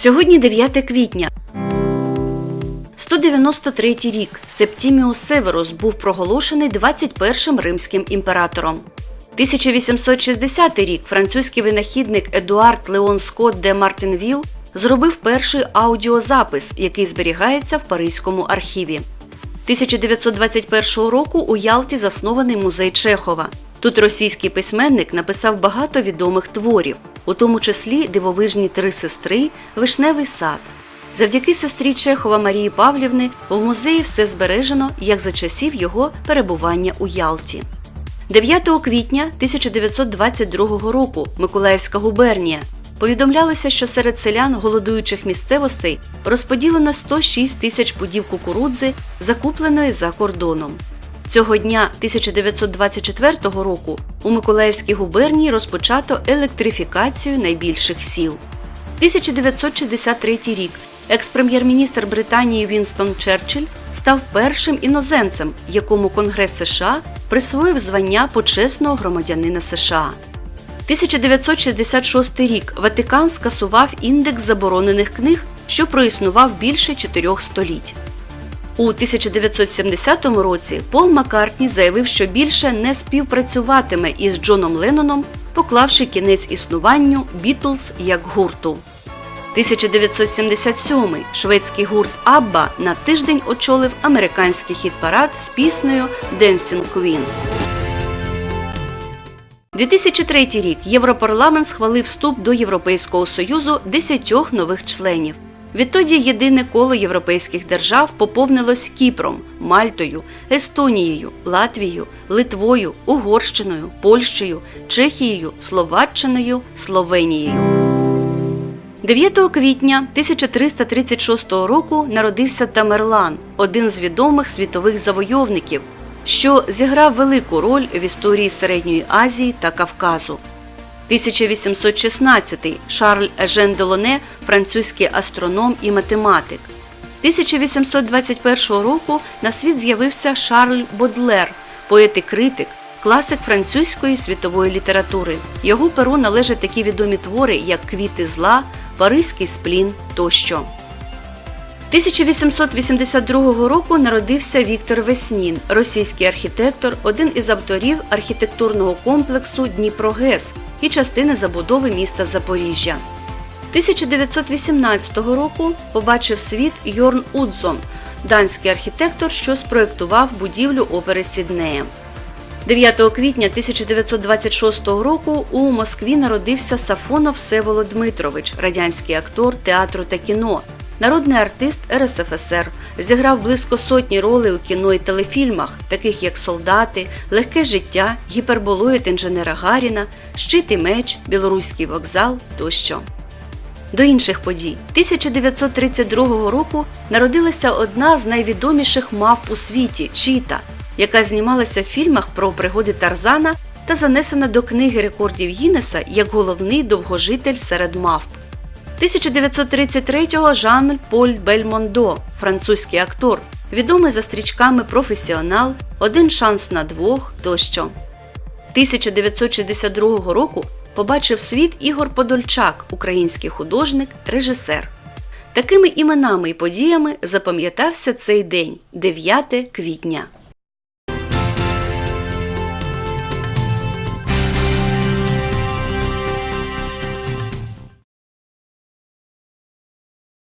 Сьогодні 9 квітня. 193 рік Септіміус Северус був проголошений 21-м римським імператором. 1860 рік французький винахідник Едуард Леон Скотт де Мартінвіл зробив перший аудіозапис, який зберігається в Паризькому архіві. 1921 року у Ялті заснований музей Чехова. Тут російський письменник написав багато відомих творів, у тому числі дивовижні три сестри, вишневий сад. Завдяки сестрі Чехова Марії Павлівни в музеї все збережено як за часів його перебування у Ялті. 9 квітня 1922 року Миколаївська губернія повідомлялося, що серед селян голодуючих місцевостей розподілено 106 тисяч пудів кукурудзи, закупленої за кордоном. Цього дня 1924 року у Миколаївській губернії розпочато електрифікацію найбільших сіл. 1963 рік екс-прем'єр-міністр Британії Вінстон Черчилль став першим іноземцем, якому Конгрес США присвоїв звання почесного громадянина США. 1966 рік Ватикан скасував індекс заборонених книг, що проіснував більше чотирьох століть. У 1970 році Пол Маккартні заявив, що більше не співпрацюватиме із Джоном Ленноном, поклавши кінець існуванню Бітлз як гурту. 1977 шведський гурт Абба на тиждень очолив американський хіт-парад з піснею «Dancing Queen». 2003 рік Європарламент схвалив вступ до Європейського Союзу 10 нових членів. Відтоді єдине коло європейських держав поповнилось Кіпром, Мальтою, Естонією, Латвією, Литвою, Угорщиною, Польщею, Чехією, Словаччиною, Словенією. 9 квітня 1336 року народився Тамерлан, один з відомих світових завойовників, що зіграв велику роль в історії Середньої Азії та Кавказу. 1816 Шарль Ежен Делоне, французький астроном і математик. 1821 року на світ з'явився Шарль Бодлер, поет і критик, класик французької світової літератури. Його перу належать такі відомі твори, як Квіти зла, Паризький сплін тощо. 1882 року народився Віктор Веснін, російський архітектор, один із авторів архітектурного комплексу Дніпрогес і частини забудови міста Запоріжжя. 1918 року побачив світ Йорн Удзон, данський архітектор, що спроєктував будівлю опери Сіднея. 9 квітня 1926 року у Москві народився Сафонов Всеволод Дмитрович, радянський актор театру та кіно, народний артист РСФСР. Зіграв близько сотні ролей у кіно і телефільмах, таких як Солдати, Легке життя, Гіперболоїд інженера Гаріна, Щит і меч, Білоруський вокзал тощо. До інших подій 1932 року народилася одна з найвідоміших мавп у світі Чіта, яка знімалася в фільмах про пригоди Тарзана та занесена до книги рекордів Гіннеса як головний довгожитель серед мавп. 1933-го Жан Поль Бельмондо, французький актор, відомий за стрічками Професіонал, Один шанс на двох тощо. 1962 року побачив світ Ігор Подольчак, український художник, режисер. Такими іменами і подіями запам'ятався цей день 9 квітня.